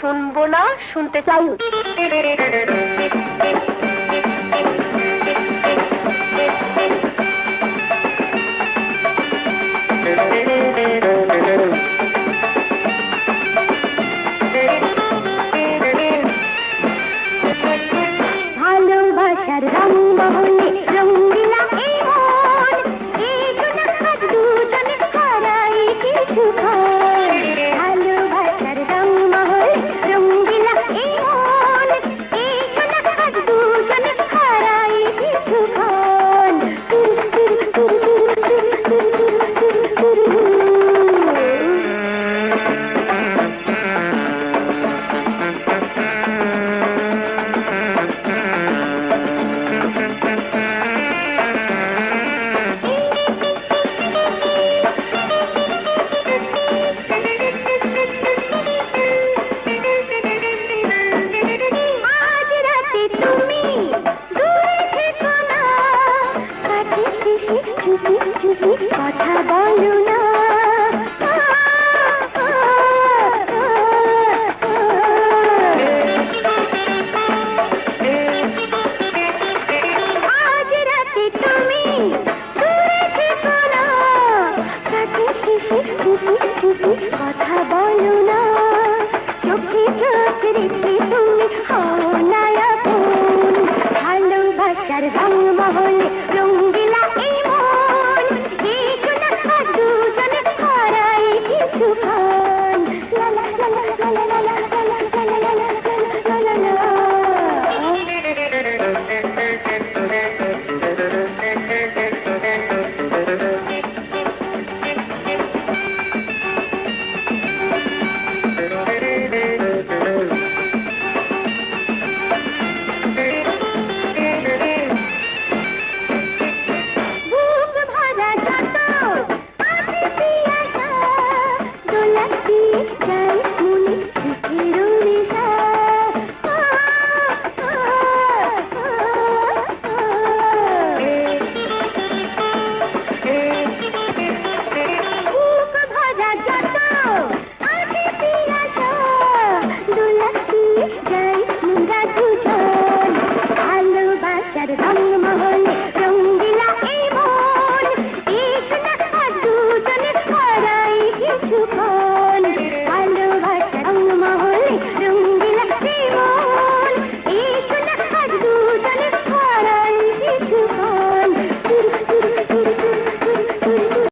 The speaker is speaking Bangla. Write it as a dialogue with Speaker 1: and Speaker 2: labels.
Speaker 1: শুনব না শুনতে চাই।
Speaker 2: কথা বলো না। আজ কথা বলো না। চোখে চোখ রেখে তুমি হও নায়া ভালোবাসার রং মহলে রঙ্গি